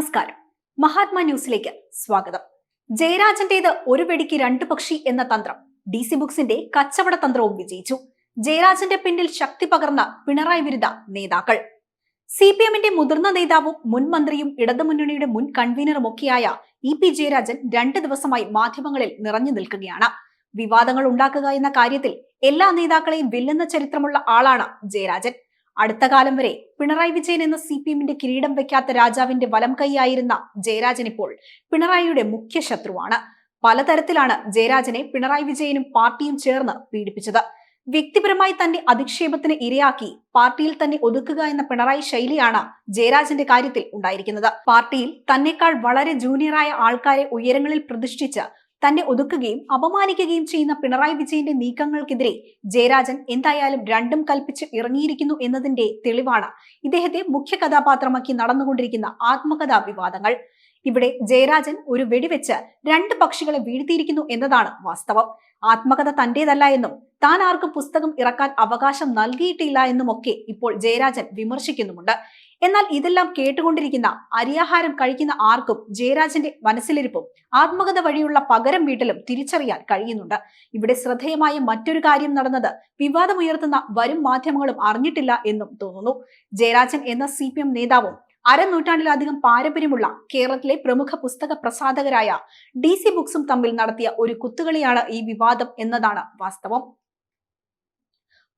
നമസ്കാരം. മഹാത്മാ ന്യൂസിലേക്ക് സ്വാഗതം. ജയരാജന്റേത് ഒരു വെടിക്ക് രണ്ടു പക്ഷി എന്ന തന്ത്രം ഡി സി ബുക്സിന്റെ കച്ചവട തന്ത്രവും വിജയിച്ചു. ജയരാജന്റെ പിന്നിൽ ശക്തി പകർന്ന പിണറായി വിരുദ്ധ നേതാക്കൾ. സി പി എമ്മിന്റെ മുതിർന്ന നേതാവും മുൻ മന്ത്രിയും ഇടതുമുന്നണിയുടെ മുൻ കൺവീനറും ഒക്കെയായ ഇ പി ജയരാജൻ രണ്ട് ദിവസമായി മാധ്യമങ്ങളിൽ നിറഞ്ഞു നിൽക്കുകയാണ്. വിവാദങ്ങൾ ഉണ്ടാക്കുക എന്ന കാര്യത്തിൽ എല്ലാ നേതാക്കളെയും വെല്ലുന്ന ചരിത്രമുള്ള ആളാണ് ജയരാജൻ. അടുത്ത കാലം വരെ പിണറായി വിജയൻ എന്ന സി പി എമ്മിന്റെ കിരീടം വെക്കാത്ത രാജാവിന്റെ വലം കൈയായിരുന്ന ജയരാജൻ ഇപ്പോൾ പിണറായിയുടെ മുഖ്യ ശത്രുവാണ്. പലതരത്തിലാണ് ജയരാജനെ പിണറായി വിജയനും പാർട്ടിയും ചേർന്ന് പീഡിപ്പിച്ചത്. വ്യക്തിപരമായി തന്റെ അധിക്ഷേപത്തിന് ഇരയാക്കി പാർട്ടിയിൽ തന്നെ ഒതുക്കുക എന്ന പിണറായി ശൈലിയാണ് ജയരാജന്റെ കാര്യത്തിൽ ഉണ്ടായിരിക്കുന്നത്. പാർട്ടിയിൽ തന്നെക്കാൾ വളരെ ജൂനിയറായ ആൾക്കാരെ ഉയരങ്ങളിൽ പ്രതിഷ്ഠിച്ച് തന്നെ ഒതുക്കുകയും അപമാനിക്കുകയും ചെയ്യുന്ന പിണറായി വിജയന്റെ നീക്കങ്ങൾക്കെതിരെ ജയരാജൻ എന്തായാലും രണ്ടും കൽപ്പിച്ച് ഇറങ്ങിയിരിക്കുന്നു എന്നതിന്റെ തെളിവാണ് ഇദ്ദേഹത്തെ മുഖ്യ കഥാപാത്രമാക്കി നടന്നുകൊണ്ടിരിക്കുന്ന ആത്മകഥാ വിവാദങ്ങൾ ഇവിടെ ജയരാജൻ ഒരു വെടിവെച്ച് രണ്ട് പക്ഷികളെ വീഴ്ത്തിയിരിക്കുന്നു എന്നതാണ് വാസ്തവം. ആത്മകഥ തന്റേതല്ല എന്നും താൻ ആർക്കും പുസ്തകം ഇറക്കാൻ അവകാശം നൽകിയിട്ടില്ല എന്നുമൊക്കെ ഇപ്പോൾ ജയരാജൻ വിമർശിക്കുന്നുമുണ്ട്. എന്നാൽ ഇതെല്ലാം കേട്ടുകൊണ്ടിരിക്കുന്ന അരിയാഹാരം കഴിക്കുന്ന ആർക്കും ജയരാജന്റെ മനസ്സിലിരിപ്പും ആത്മകഥ വഴിയുള്ള പകരം വീട്ടിലും തിരിച്ചറിയാൻ കഴിയുന്നുണ്ട്. ഇവിടെ ശ്രദ്ധേയമായ മറ്റൊരു കാര്യം നടന്നത് വിവാദമുയർത്തുന്ന വരും മാധ്യമങ്ങളും അറിഞ്ഞിട്ടില്ല എന്നും തോന്നുന്നു. ജയരാജൻ എന്ന സി നേതാവും അരനൂറ്റാണ്ടിലധികം പാരമ്പര്യമുള്ള കേരളത്തിലെ പ്രമുഖ പുസ്തക പ്രസാധകരായ ഡി സി ബുക്സും തമ്മിൽ നടത്തിയ ഒരു കുത്തുകളിയാണ് ഈ വിവാദം എന്നതാണ് വാസ്തവം.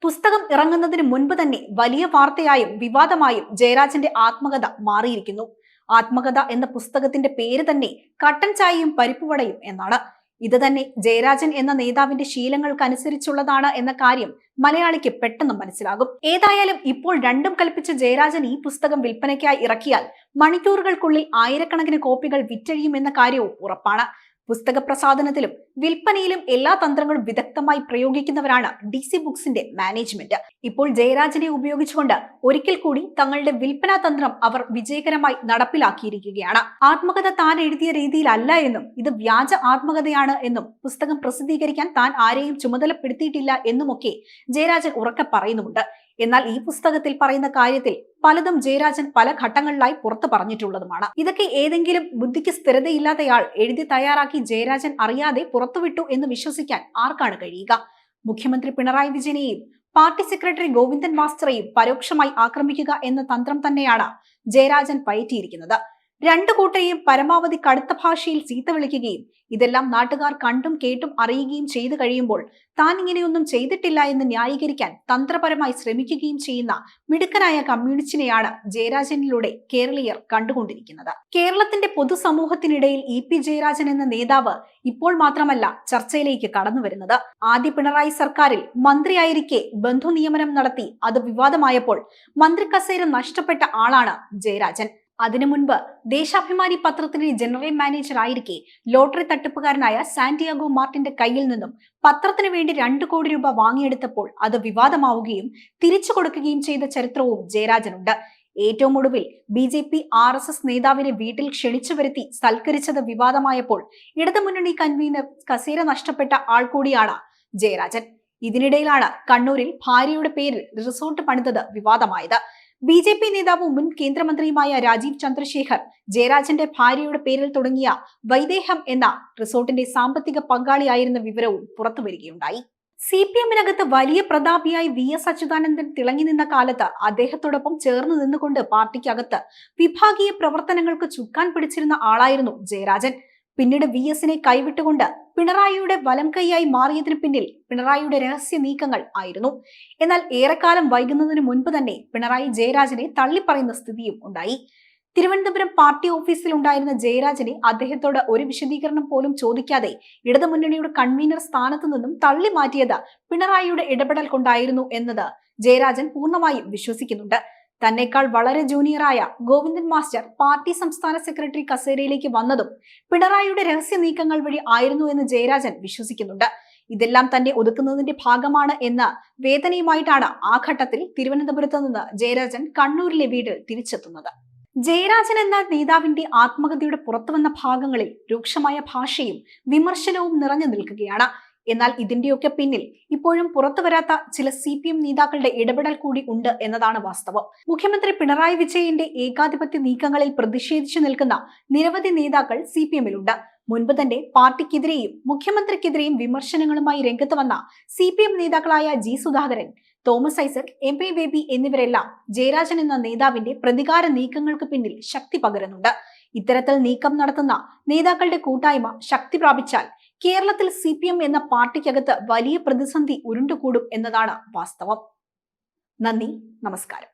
പുസ്തകം ഇറങ്ങുന്നതിന് മുൻപ് തന്നെ വലിയ വാർത്തയായും വിവാദമായും ജയരാജന്റെ ആത്മകഥ മാറിയിരിക്കുന്നു. ആത്മകഥ എന്ന പുസ്തകത്തിന്റെ പേര് തന്നെ കട്ടൻ ചായയും പരിപ്പുവടയും എന്നാണ്. ഇത് തന്നെ ജയരാജൻ എന്ന നേതാവിന്റെ ശീലങ്ങൾക്കനുസരിച്ചുള്ളതാണ് എന്ന കാര്യം മലയാളിക്ക് പെട്ടെന്ന് മനസ്സിലാകും. ഏതായാലും ഇപ്പോൾ രണ്ടും കൽപ്പിച്ച ജയരാജൻ ഈ പുസ്തകം വിൽപ്പനയ്ക്കായി ഇറക്കിയാൽ മണിക്കൂറുകൾക്കുള്ളിൽ ആയിരക്കണക്കിന് കോപ്പികൾ വിറ്റഴിയുമെന്ന കാര്യവും ഉറപ്പാണ്. പുസ്തക പ്രസാധനത്തിലും വിൽപ്പനയിലും എല്ലാ തന്ത്രങ്ങളും വിദഗ്ധമായി പ്രയോഗിക്കുന്നവരാണ് ഡി സി ബുക്സിന്റെ മാനേജ്മെന്റ്. ഇപ്പോൾ ജയരാജനെ ഉപയോഗിച്ചുകൊണ്ട് ഒരിക്കൽ കൂടി തങ്ങളുടെ വിൽപ്പനാ തന്ത്രം അവർ വിജയകരമായി നടപ്പിലാക്കിയിരിക്കുകയാണ്. ആത്മകഥ താൻ എഴുതിയ രീതിയിലല്ല എന്നും ഇത് വ്യാജ ആത്മകഥയാണ് എന്നും പുസ്തകം പ്രസിദ്ധീകരിക്കാൻ താൻ ആരെയും ചുമതലപ്പെടുത്തിയിട്ടില്ല എന്നുമൊക്കെ ജയരാജൻ ഉറക്കെ പറയുന്നുമുണ്ട്. എന്നാൽ ഈ പുസ്തകത്തിൽ പറയുന്ന കാര്യത്തിൽ പലതും ജയരാജൻ പല ഘട്ടങ്ങളിലായി പുറത്തു പറഞ്ഞിട്ടുള്ളതുമാണ്. ഇതൊക്കെ ഏതെങ്കിലും ബുദ്ധിക്ക് സ്ഥിരതയില്ലാത്തയാൾ എഴുതി തയ്യാറാക്കി ജയരാജൻ അറിയാതെ പുറത്തുവിട്ടു എന്ന് വിശ്വസിക്കാൻ ആർക്കാണ് കഴിയുക? മുഖ്യമന്ത്രി പിണറായി വിജയനെയും പാർട്ടി സെക്രട്ടറി ഗോവിന്ദൻ മാസ്റ്ററെയും പരോക്ഷമായി ആക്രമിക്കുക എന്ന തന്ത്രം തന്നെയാണ് ജയരാജൻ പയറ്റിയിരിക്കുന്നത്. രണ്ടു കൂട്ടരെയും പരമാവധി കടുത്ത ഭാഷയിൽ ചീത്ത വിളിക്കുകയും ഇതെല്ലാം നാട്ടുകാർ കണ്ടും കേട്ടും അറിയുകയും ചെയ്തു കഴിയുമ്പോൾ താൻ ഇങ്ങനെയൊന്നും ചെയ്തിട്ടില്ല എന്ന് ന്യായീകരിക്കാൻ തന്ത്രപരമായി ശ്രമിക്കുകയും ചെയ്യുന്ന മിടുക്കനായ കമ്മ്യൂണിസ്റ്റിനെയാണ് ജയരാജനിലൂടെ കേരളീയർ കണ്ടുകൊണ്ടിരിക്കുന്നത്. കേരളത്തിന്റെ പൊതുസമൂഹത്തിനിടയിൽ ഇ പി ജയരാജൻ എന്ന നേതാവ് ഇപ്പോൾ മാത്രമല്ല ചർച്ചയിലേക്ക് കടന്നു വരുന്നത്. ആദ്യ പിണറായി സർക്കാരിൽ മന്ത്രിയായിരിക്കെ ബന്ധു നിയമനം നടത്തി അത് വിവാദമായപ്പോൾ മന്ത്രി കസേര നഷ്ടപ്പെട്ട ആളാണ് ജയരാജൻ. അതിനു മുൻപ് ദേശാഭിമാനി പത്രത്തിന്റെ ജനറൽ മാനേജർ ആയിരിക്കെ ലോട്ടറി തട്ടിപ്പുകാരനായ സാന്റിയാഗോ മാർട്ടിന്റെ കയ്യിൽ നിന്നും പത്രത്തിന് വേണ്ടി രണ്ടു കോടി രൂപ വാങ്ങിയെടുത്തപ്പോൾ അത് വിവാദമാവുകയും തിരിച്ചു കൊടുക്കുകയും ചെയ്ത ചരിത്രവും ജയരാജനുണ്ട്. ഏറ്റവും ഒടുവിൽ B J P R S S നേതാവിനെ വീട്ടിൽ ക്ഷണിച്ചു വരുത്തി സൽക്കരിച്ചത് വിവാദമായപ്പോൾ ഇടതുമുന്നണി കൺവീനർ കസേര നഷ്ടപ്പെട്ട ആൾ കൂടിയാണ് ജയരാജൻ. ഇതിനിടയിലാണ് കണ്ണൂരിൽ ഭാര്യയുടെ പേരിൽ റിസോർട്ട് പണിതത് വിവാദമായത്. ബി ജെ പി നേതാവും മുൻ കേന്ദ്രമന്ത്രിയുമായ രാജീവ് ചന്ദ്രശേഖർ ജയരാജന്റെ ഭാര്യയുടെ പേരിൽ തുടങ്ങിയ വൈദേഹം എന്ന റിസോർട്ടിന്റെ സാമ്പത്തിക പങ്കാളിയായിരുന്ന വിവരവും പുറത്തുവരികയുണ്ടായി സി പി എമ്മിനകത്ത് വലിയ പ്രതാപിയായി വി എസ് അച്യുതാനന്ദൻ തിളങ്ങി നിന്ന കാലത്ത് അദ്ദേഹത്തോടൊപ്പം ചേർന്ന് നിന്നുകൊണ്ട് പാർട്ടിക്കകത്ത് വിഭാഗീയ പ്രവർത്തനങ്ങൾക്ക് ചുക്കാൻ പിടിച്ചിരുന്ന ആളായിരുന്നു ജയരാജൻ. പിന്നീട് വി എസിനെ കൈവിട്ടുകൊണ്ട് പിണറായിയുടെ വലം കൈയായി മാറിയതിനു പിന്നിൽ പിണറായിയുടെ രഹസ്യ നീക്കങ്ങൾ ആയിരുന്നു. എന്നാൽ ഏറെക്കാലം വൈകുന്നതിന് മുൻപ് തന്നെ പിണറായി ജയരാജനെ തള്ളിപ്പറയുന്ന സ്ഥിതിയും ഉണ്ടായി. തിരുവനന്തപുരം പാർട്ടി ഓഫീസിൽ ഉണ്ടായിരുന്ന ജയരാജനെ അദ്ദേഹത്തോട് ഒരു വിശദീകരണം പോലും ചോദിക്കാതെ ഇടതുമുന്നണിയുടെ കൺവീനർ സ്ഥാനത്തു നിന്നും തള്ളി മാറ്റിയത് പിണറായിയുടെ ഇടപെടൽ കൊണ്ടായിരുന്നു എന്നത് ജയരാജൻ പൂർണമായും വിശ്വസിക്കുന്നുണ്ട്. തന്നെക്കാൾ വളരെ ജൂനിയറായ ഗോവിന്ദൻ മാസ്റ്റർ പാർട്ടി സംസ്ഥാന സെക്രട്ടറി കസേരയിലേക്ക് വന്നതും പിണറായിയുടെ രഹസ്യ നീക്കങ്ങൾ വഴി ആയിരുന്നു എന്ന് ജയരാജൻ വിശ്വസിക്കുന്നുണ്ട്. ഇതെല്ലാം തന്നെ ഒതുക്കുന്നതിന്റെ ഭാഗമാണ് എന്ന വേദനയുമായിട്ടാണ് ആ ഘട്ടത്തിൽ തിരുവനന്തപുരത്ത് നിന്ന് ജയരാജൻ കണ്ണൂരിലെ വീട് തിരിച്ചെത്തുന്നത്. ജയരാജൻ എന്ന നേതാവിന്റെ ആത്മകഥയുടെ പുറത്തുവന്ന ഭാഗങ്ങളിൽ രൂക്ഷമായ ഭാഷയും വിമർശനവും നിറഞ്ഞു നിൽക്കുകയാണ്. എന്നാൽ ഇതിന്റെയൊക്കെ പിന്നിൽ ഇപ്പോഴും പുറത്തു വരാത്ത ചില സി പി എം നേതാക്കളുടെ ഇടപെടൽ കൂടി ഉണ്ട് എന്നതാണ് വാസ്തവം. മുഖ്യമന്ത്രി പിണറായി വിജയന്റെ ഏകാധിപത്യ നീക്കങ്ങളിൽ പ്രതിഷേധിച്ചു നിൽക്കുന്ന നിരവധി നേതാക്കൾ സി പി എമ്മിലുണ്ട്. മുൻപ് തന്നെ പാർട്ടിക്കെതിരെയും മുഖ്യമന്ത്രിക്കെതിരെയും വിമർശനങ്ങളുമായി രംഗത്ത് വന്ന സി പി എം നേതാക്കളായ G Sudhakaran Thomas Isaac M P Baby എന്നിവരെല്ലാം Jayarajan എന്ന നേതാവിന്റെ പ്രതികാര നീക്കങ്ങൾക്ക് പിന്നിൽ ശക്തി പകരുന്നുണ്ട്. ഇത്തരത്തിൽ നീക്കം നടത്തുന്ന നേതാക്കളുടെ കൂട്ടായ്മ ശക്തി പ്രാപിച്ചാൽ കേരളത്തിൽ സി പി എം എന്ന പാർട്ടിക്കകത്ത് വലിയ പ്രതിസന്ധി ഉരുണ്ടുകൂടും എന്നതാണ് വാസ്തവം. നന്ദി നമസ്കാരം.